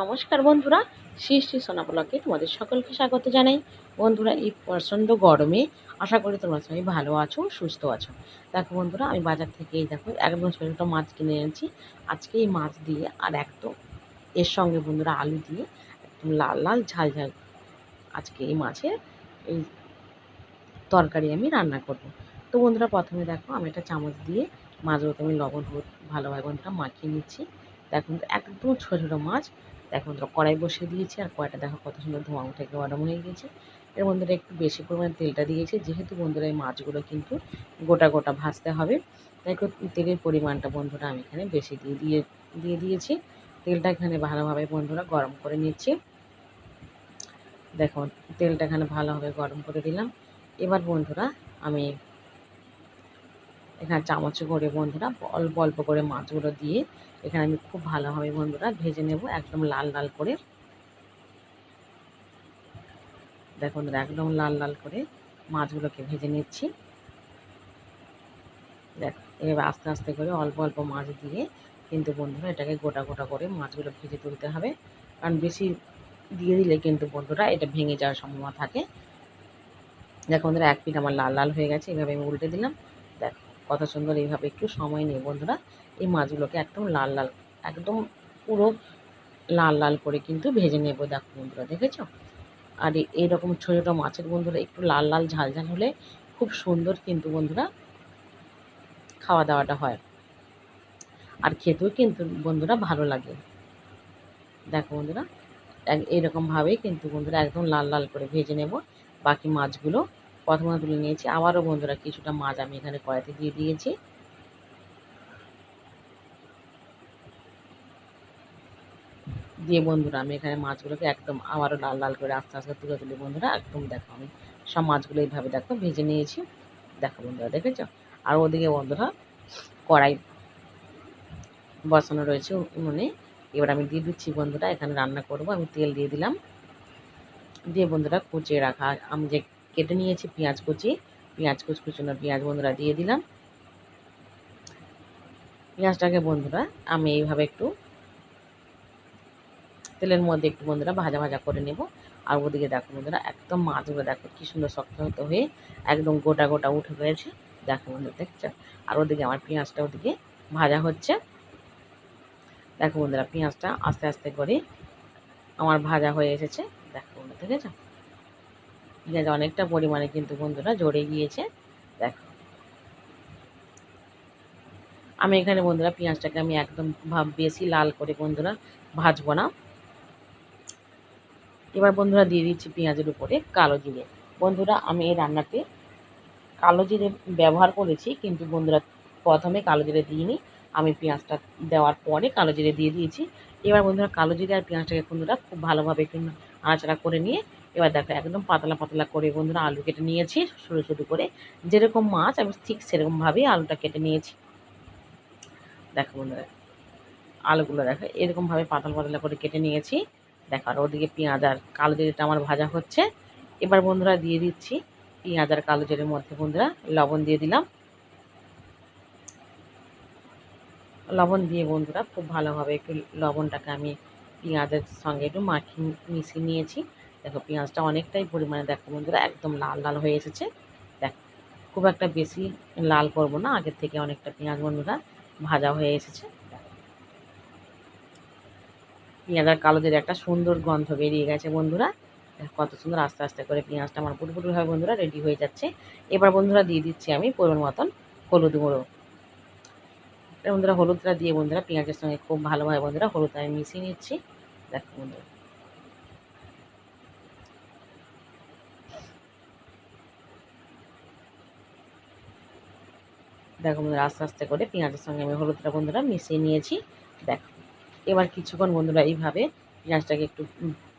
নমস্কার বন্ধুরা, শ্রী শ্রী সোনাপলাকে তোমাদের সকলকে স্বাগত জানাই। বন্ধুরা, এই প্রচণ্ড গরমে আশা করি তোমরা সবাই ভালো আছো, সুস্থ আছো। দেখো বন্ধুরা, আমি বাজার থেকে এই দেখো একদম ছোটো ছোটো মাছ কিনে এনেছি। আজকে এই মাছ দিয়ে আর একদম এর সঙ্গে বন্ধুরা আলু দিয়ে একদম লাল লাল ঝাল ঝাল আজকে এই মাছের এই তরকারি আমি রান্না করব। তো বন্ধুরা, প্রথমে দেখো আমি একটা চামচ দিয়ে মাছগুলোকে আমি লবণ, হলুদ ভালোভাবে বন্ধুরা মাখিয়ে নিচ্ছি। দেখুন একদম ছোটো ছোটো মাছ। দেখুন তো কড়াই বসিয়ে দিয়েছি আর কড়াইটা দেখো কত সুন্দর ধোঁয়া উঠে গরম হয়ে গিয়েছে এর বন্ধুরা একটু বেশি পরিমাণে তেলটা দিয়েছি, যেহেতু বন্ধুরা এই মাছগুলো কিন্তু গোটা গোটা ভাজতে হবে। তাই একটু তেলের পরিমাণটা বন্ধুরা আমি এখানে বেশি দিয়ে দিয়ে দিয়ে দিয়েছি। তেলটা এখানে ভালোভাবে বন্ধুরা গরম করে নিচ্ছি। দেখো তেলটা এখানে ভালোভাবে গরম করে দিলাম। এবার বন্ধুরা আমি এখানে চামচে করে বন্ধুরা অল্প অল্প করে মাছগুলো দিয়ে এখানে আমি খুব ভালোভাবে বন্ধুরা ভেজে নেব একদম লাল লাল করে। দেখুন একদম লাল লাল করে মাছগুলোকে ভেজে নিচ্ছি। দেখ, এবার আস্তে আস্তে করে অল্প অল্প মাছ দিয়ে কিন্তু বন্ধুরা এটাকে গোটা গোটা করে মাছগুলো ভেজে তুলতে হবে। কারণ বেশি দিয়ে দিলে কিন্তু বন্ধুরা এটা ভেঙে যাওয়ার সম্ভাবনা থাকে। দেখো বন্ধুরা, এক পিঠ আমার লাল লাল হয়ে গেছে, এভাবে আমি উল্টে দিলাম। দেখ কত সুন্দর এইভাবে একটু সময় নিয়ে বন্ধুরা, এই মাছগুলোকে একদম লাল লাল, একদম পুরো লাল লাল করে কিন্তু ভেজে নেব, দেখো বন্ধুরা, দেখেছ? আর এইরকম ছোটো ছোটো মাছের বন্ধুরা, একটু লাল লাল ঝাল ঝাল হলে খুব সুন্দর কিন্তু বন্ধুরা খাওয়া দাওয়াটা হয়। আর খেতেও কিন্তু বন্ধুরা ভালো লাগে। দেখো বন্ধুরা এইরকমভাবেই কিন্তু বন্ধুরা একদম লাল লাল করে ভেজে নেব, বাকি মাছগুলো প্রথমে তুলে নিয়েছি। আবারও বন্ধুরা কিছুটা মাছ আমি এখানে কড়াইতে দিয়ে দিয়েছি। দিয়ে বন্ধুরা, আমি এখানে মাছগুলোকে একদম আবারও লাল লাল করে আস্তে আস্তে তুলে তুলে বন্ধুরা, একদম দেখো আমি সব মাছগুলো এইভাবে দেখো ভেজে নিয়েছি। দেখো বন্ধুরা, দেখেছ? আর ওদিকে বন্ধুরা কড়াই বসানো রয়েছে উনুনে। এবার আমি দিয়ে দিচ্ছি বন্ধুরা, এখানে রান্না করব। আমি তেল দিয়ে দিলাম। দিয়ে বন্ধুরা কুচিয়ে রাখা, আমি যে কেটে নিয়েছি, পেঁয়াজ কুচি। পেঁয়াজ কুচ কুচুনো পেঁয়াজ বন্ধুরা দিয়ে দিলাম। পেঁয়াজটাকে বন্ধুরা আমি এইভাবে একটু তেলের মধ্যে একটু বন্ধুরা ভাজা ভাজা করে নেব। আর ওদিকে দেখো বন্ধুরা, একদম মাছগুলো দেখো কী সুন্দর শক্ত শক্ত হয়ে একদম গোটা গোটা উঠে রয়েছে দেখো বন্ধুরা, দেখছ? আর ওদিকে আমার পেঁয়াজটা ওদিকে ভাজা হচ্ছে। দেখো বন্ধুরা, পেঁয়াজটা আস্তে আস্তে করে আমার ভাজা হয়ে এসেছে। দেখো বন্ধুরা, দেখেছ? পেঁয়াজ অনেকটা পরিমাণে কিন্তু বন্ধুরা জড়ে গিয়েছে। দেখো। আমি এখানে বন্ধুরা পেঁয়াজটাকে আমি একদম ভাব বেশি লাল করে বন্ধুরা ভাজবো না। এবার বন্ধুরা দিয়ে দিচ্ছি পেঁয়াজের উপরে কালো জিরে। বন্ধুরা, আমি এই রান্নাতে কালো জিরে ব্যবহার করেছি, কিন্তু বন্ধুরা প্রথমে কালো জিরে দিইনি। আমি পেঁয়াজটা দেওয়ার পরে কালো জিরে দিয়ে দিয়েছি। এবার বন্ধুরা কালো জিরে আর পেঁয়াজটাকে বন্ধুরা খুব ভালোভাবে একটু নাড়াচাড়া করে নিয়ে এবার দেখো, একদম পাতলা পাতলা করে বন্ধুরা আলু কেটে নিয়েছি, সরু সরু করে। যেরকম মাছ, আমি ঠিক সেরকমভাবেই আলুটা কেটে নিয়েছি। দেখো বন্ধুরা, আলুগুলো দেখো এরকমভাবে পাতলা পাতলা করে কেটে নিয়েছি। দেখো, আর ওদিকে পেঁয়াজ আর কালো জিরেটা আমার ভাজা হচ্ছে। এবার বন্ধুরা দিয়ে দিচ্ছি পেঁয়াজ আর কালো জিরের মধ্যে বন্ধুরা লবণ দিয়ে দিলাম। লবণ দিয়ে বন্ধুরা খুব ভালোভাবে একটু লবণটাকে আমি পেঁয়াজের সঙ্গে একটু মাখিয়ে মিশিয়ে নিয়েছি। দেখো, পেঁয়াজটা অনেকটাই পরিমাণে দেখো বন্ধুরা, একদম লাল লাল হয়ে এসেছে। দেখ, খুব একটা বেশি লাল করব না, আগের থেকে অনেকটা পেঁয়াজ বন্ধুরা ভাজা হয়ে এসেছে। পেঁয়াজ আর কালো একটা সুন্দর গন্ধ বেরিয়ে গেছে বন্ধুরা কত সুন্দর আস্তে আস্তে করে পেঁয়াজটা আমার পুরোপুরিভাবে বন্ধুরা রেডি হয়ে যাচ্ছে। এবার বন্ধুরা দিয়ে দিচ্ছি আমি পরিমাণ মতন হলুদ গুঁড়ো। বন্ধুরা হলুদটা দিয়ে বন্ধুরা পেঁয়াজের সঙ্গে খুব ভালোভাবে বন্ধুরা হলুদ আমি মিশিয়ে নিচ্ছি। দেখো বন্ধুরা। দেখো বন্ধুরা, আস্তে আস্তে করে পেঁয়াজের সঙ্গে আমি হলুদটা বন্ধুরা মিশিয়ে নিয়েছি। দেখো, এবার কিছুক্ষণ বন্ধুরা এইভাবে পেঁয়াজটাকে একটু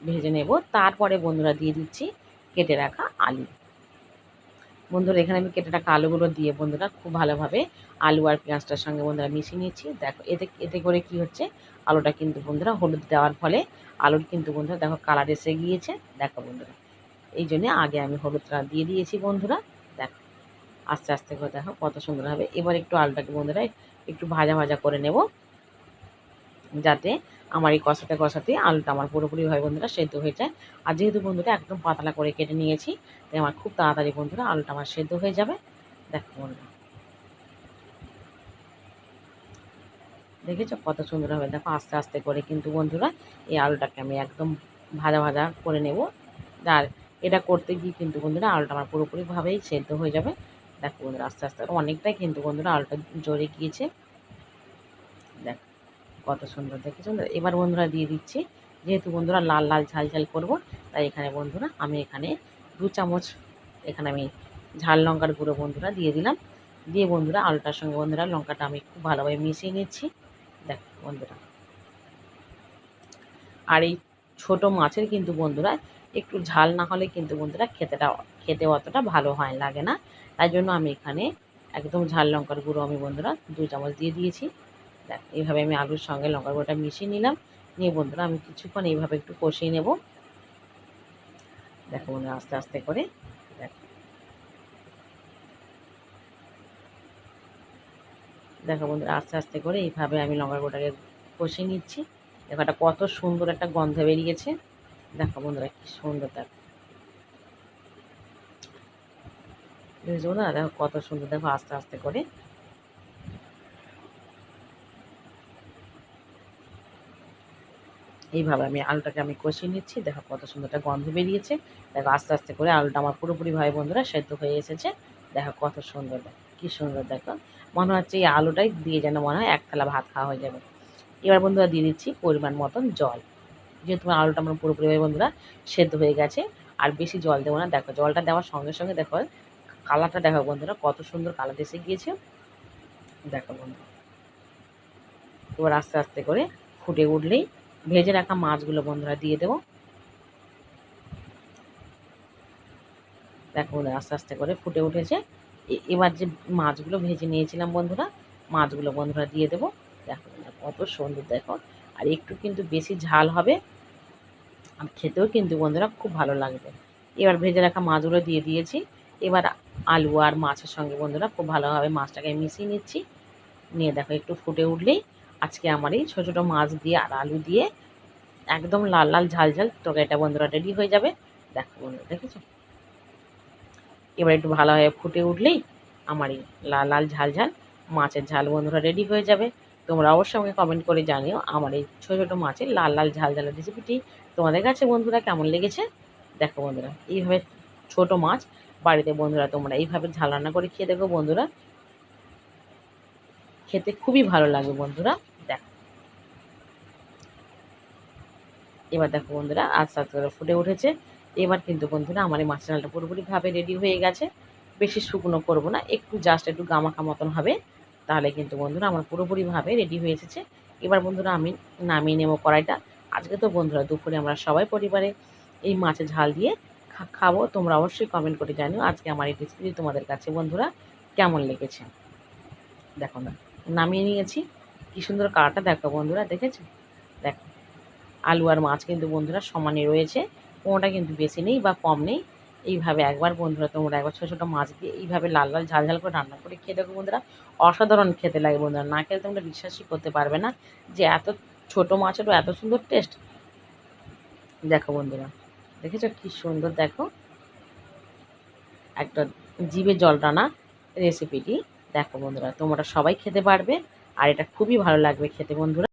ভেজে নেব। তারপরে বন্ধুরা দিয়ে দিচ্ছি কেটে রাখা আলু। বন্ধুরা, এখানে আমি কেটে রাখা আলুগুলো দিয়ে বন্ধুরা খুব ভালোভাবে আলু আর পেঁয়াজটার সঙ্গে বন্ধুরা মিশিয়ে নিয়েছি। দেখো, এতে এতে করে কি হচ্ছে, আলুটা কিন্তু বন্ধুরা হলুদ দেওয়ার ফলে আলুর কিন্তু বন্ধুরা দেখো কালার এসে গিয়েছে। দেখো বন্ধুরা, এই জন্যে আগে আমি হলুদটা দিয়ে দিয়েছি বন্ধুরা। আস্তে আস্তে করে দেখো কত সুন্দর হবে। এবার একটু আলুটাকে বন্ধুরা একটু ভাজা ভাজা করে নেব, যাতে আমার এই কষাতে কষাতে আলুটা আমার পুরোপুরিভাবে বন্ধুরা, সেদ্ধ হয়ে যায়। আর যেহেতু বন্ধুরা একদম পাতলা করে কেটে নিয়েছি, তাই আমার খুব তাড়াতাড়ি বন্ধুরা আলুটা আমার সেদ্ধ হয়ে যাবে। দেখো বন্ধুরা, দেখেছ কত সুন্দর হবে। দেখো আস্তে আস্তে করে কিন্তু বন্ধুরা এই আলুটাকে আমি একদম ভাজা ভাজা করে নেব। আর এটা করতে গিয়ে কিন্তু বন্ধুরা আলুটা আমার পুরোপুরিভাবেই সেদ্ধ হয়ে যাবে। দেখো বন্ধুরা, আস্তে আস্তে অনেকটাই কিন্তু বন্ধুরা আলুটা জোরে গিয়েছে। দেখ, কত সুন্দর দেখেছ এবার বন্ধুরা দিয়ে দিচ্ছি। যেহেতু বন্ধুরা লাল লাল, ঝাল ঝাল করব, তাই এখানে বন্ধুরা আমি এখানে দু চামচ, এখানে আমি ঝাল লঙ্কার গুঁড়ো বন্ধুরা দিয়ে দিলাম। দিয়ে বন্ধুরা আলুটার সঙ্গে বন্ধুরা লঙ্কাটা আমি খুব ভালোভাবে মিশিয়ে নিচ্ছি। দেখ বন্ধুরা। আর এই ছোটো মাছের কিন্তু বন্ধুরা একটু ঝাল না হলে কিন্তু বন্ধুরা খেতেটা, খেতে অতটা ভালো হয়, লাগে না। তাই জন্য আমি এখানে একদম ঝাল লঙ্কার গুঁড়ো আমি বন্ধুরা দু চামচ দিয়ে দিয়েছি। দেখ, এইভাবে আমি আলুর সঙ্গে লঙ্কার গুঁড়োটা মিশিয়ে নিলাম। নিয়ে বন্ধুরা আমি কিছুক্ষণ এইভাবে একটু কষিয়ে নেব। দেখো বন্ধুরা, আস্তে আস্তে করে, দেখো। দেখো বন্ধুরা, আস্তে আস্তে করে এইভাবে আমি লঙ্কার গুঁড়োটাকে কষিয়ে নিচ্ছি। দেখো কত সুন্দর একটা গন্ধ বেরিয়েছে। দেখো বন্ধুরা, কি সুন্দর দেখো। বুঝছ না দেখো কত সুন্দর, দেখো আস্তে আস্তে করে। এইভাবে আমি আলুটাকে আমি কষিয়ে নিচ্ছি, দেখো কত সুন্দর একটা গন্ধ বেরিয়েছে। দেখো আস্তে আস্তে করে আলুটা আমার পুরোপুরি ভাই বন্ধুরা সেদ্ধ হয়ে এসেছে। দেখো কত সুন্দর, দেখো কী সুন্দর, দেখো। মনে হচ্ছে এই আলুটাই দিয়ে যেন মনে হয় এক থালা ভাত খাওয়া হয়ে যাবে। এবার বন্ধুরা দিয়ে দিচ্ছি পরিমাণ মতন জল। যেহেতু আলুটা আমার পুরোপুরিভাবে বন্ধুরা সেদ্ধ হয়ে গেছে, আর বেশি জল দেবো না। দেখো, জলটা দেওয়ার সঙ্গে সঙ্গে দেখো, কালারটা দেখো বন্ধুরা, কত সুন্দর কালার এসে গিয়েছে। দেখো বন্ধু এবার আস্তে আস্তে করে ফুটে উঠলেই ভেজে রাখা মাছগুলো বন্ধুরা দিয়ে দেবো। দেখো বন্ধুরা, আস্তে আস্তে করে ফুটে উঠেছে। এবার যে মাছগুলো ভেজে নিয়েছিলাম বন্ধুরা, মাছগুলো বন্ধুরা দিয়ে দেবো। দেখো কত সুন্দর দেখো, আর একটু কিন্তু বেশি ঝাল হবে আর খেতেও কিন্তু বন্ধুরা খুব ভালো লাগবে। এবার ভেজে রাখা মাছগুলো দিয়ে দিয়েছি। এবার আলু আর মাছের সঙ্গে বন্ধুরা খুব ভালোভাবে মাছটাকে মিশিয়ে নিচ্ছি। নিয়ে দেখো একটু ফুটে উঠলেই আজকে আমার এই ছোটো ছোটো মাছ দিয়ে আর আলু দিয়ে একদম লাল লাল ঝাল ঝাল তরকারিটা বন্ধুরা রেডি হয়ে যাবে। দেখো বন্ধুরা, দেখেছ? এবার একটু ভালোভাবে ফুটে উঠলেই আমার এই লাল লাল ঝাল ঝাল মাছের ঝাল বন্ধুরা রেডি হয়ে যাবে। তোমরা অবশ্যই আমাকে কমেন্ট করে জানিও আমার এই ছোটো ছোটো মাছের লাল লাল ঝাল ঝালের রেসিপিটি তোমাদের কাছে বন্ধুরা কেমন লেগেছে? দেখো বন্ধুরা, এইভাবে ছোট মাছ বাড়িতে বন্ধুরা তোমরা এইভাবে ঝাল রান্না করে খেয়ে দেখো বন্ধুরা। খেতে খুবই ভালো লাগবে বন্ধুরা, দেখো। এবার দেখো বন্ধুরা, আস্তে আস্তে করে ফুটে উঠেছে। এবার কিন্তু বন্ধুরা আমার এই মাছের ডালটা পুরোপুরিভাবে রেডি হয়ে গেছে। বেশি শুকনো করব না, একটু জাস্ট একটু গামাখা মতন হবে। তাহলে কিন্তু বন্ধুরা আমার পুরোপুরিভাবে রেডি হয়ে এসেছে। এবার বন্ধুরা আমি নামিয়ে নেব কড়াইটা। আজকে তো বন্ধুরা দুপুরে আমরা সবাই পরিবারে এই মাছের ঝাল দিয়ে খাব। তোমরা অবশ্যই কমেন্ট করে জানিও আজকে আমার এই রেসিপি তোমাদের কাছে। বন্ধুরা, কেমন লেগেছে? দেখো না, নামিয়ে নিয়েছি। কী সুন্দর কালারটা দেখো বন্ধুরা, দেখেছ? দেখো, আলু আর মাছ কিন্তু বন্ধুরা সমানে রয়েছে। কোনোটা কিন্তু বেশি নেই বা কম নেই। এইভাবে একবার বন্ধুরা তোমরা একবার ছোটো ছোটো মাছ দিয়ে এইভাবে লাল লাল ঝাল ঝাল করে রান্না করে খেয়ে দেখো বন্ধুরা। অসাধারণ খেতে লাগে বন্ধুরা। না খেলে তোমরা বিশ্বাসই করতে পারবে না যে এত ছোটো মাছেরও এত সুন্দর টেস্ট দেখো বন্ধুরা, দেখেছ কি সুন্দর দেখো? একটা জিভে জল টানা রেসিপিটি দেখো বন্ধুরা, তোমরা সবাই খেতে পারবে আর এটা খুবই ভালো লাগবে খেতে বন্ধুরা।